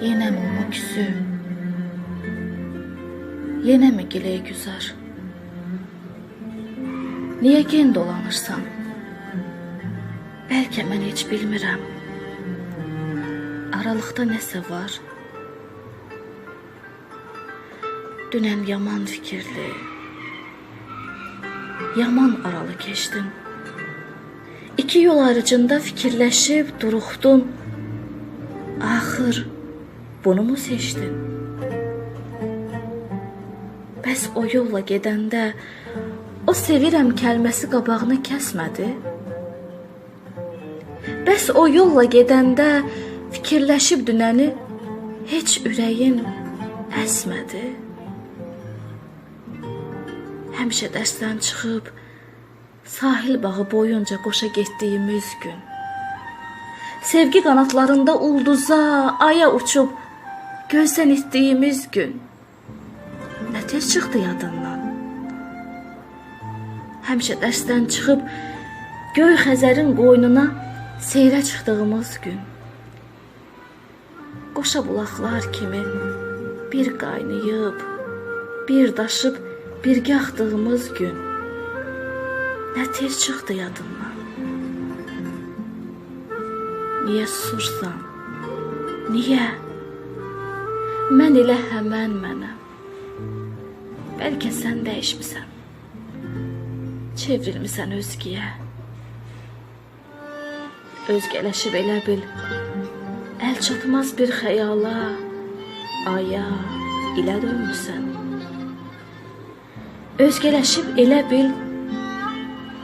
Yenə mumma küsü Yenəmi giləy güzar Niyə gen dolanırsan? Bəlkə mən heç bilmirəm. Aralıqda nəsə var. Dünən yaman fikirli. Yaman aralı keçdin. İki yol ayrıcında fikirləşib duruxdun. Axır bunu mu seçdin? Bəs o yolla gedəndə o sevirəm kəlməsi qabağını kəsmədi? Bəs o yolla gedəndə fikirləşib dünəni heç ürəyin əsmədi? Həmişə dərsdən çıxıb sahil bağı boyunca qoşa getdiyimiz gün. Sevgi qanatlarında ulduza, aya uçub gözdən itdiyimiz gün. Nə tez çıxdı yadından? Həmişə dərsdən çıxıb göy Xəzərin qoynuna seyrə çıxdığımız gün. Qoşa bulaqlar kimi bir qaynayıb, bir daşıb birgə axdığımız gün. Nə tez çıxdı yadından? Niyə susursan? Niyə? Mən elə həmən mənəm. Bəlkə sən dəyişmisən. Çevrilmisən özgəyə. Özgələşib elə bil əl çatmaz bir xəyala, aya, ilə dönmüsən. Özgələşib elə bil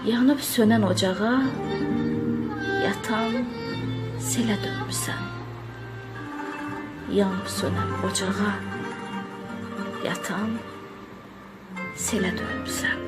yanıb sönən ocağa, yatan selə dönmüsən yanıp sönen ocağa yatan selə dönmüsən.